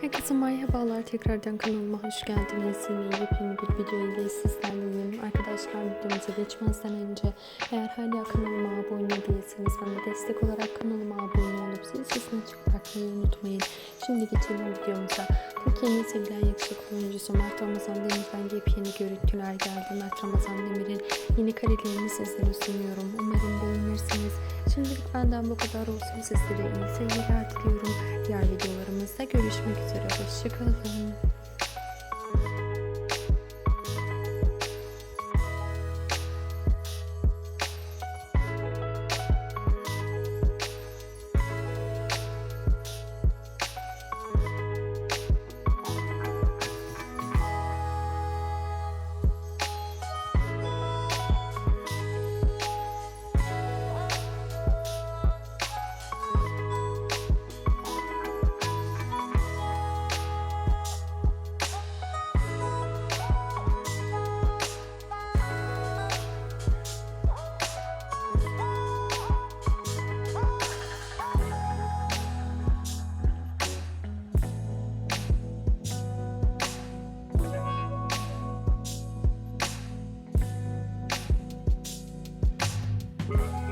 Herkese merhabalar. Tekrardan kanalıma hoş geldiniz. Yine yepyeni bir video ile sizlerleyim. Arkadaşlar videomuza geçmezden önce eğer hala kanalıma abone değilseniz bana destek olarak kanalıma abone olup zil sesini açık bırakmayı unutmayın. Şimdi geçelim videomuza. Türkiye'nin sevilen yakışıklı oyuncusu Mert Ramazan Demir'den yepyeni görüntüler geldi. Mert Ramazan Demir'in yeni karelerini sizlere sunuyorum. Umarım beğenirsiniz. Şimdilik benden bu kadar olsun. Sizlere iyi seyirler diliyorum. Diğer videolarımızda görüşmek üzere. Hoşçakalın. Bye.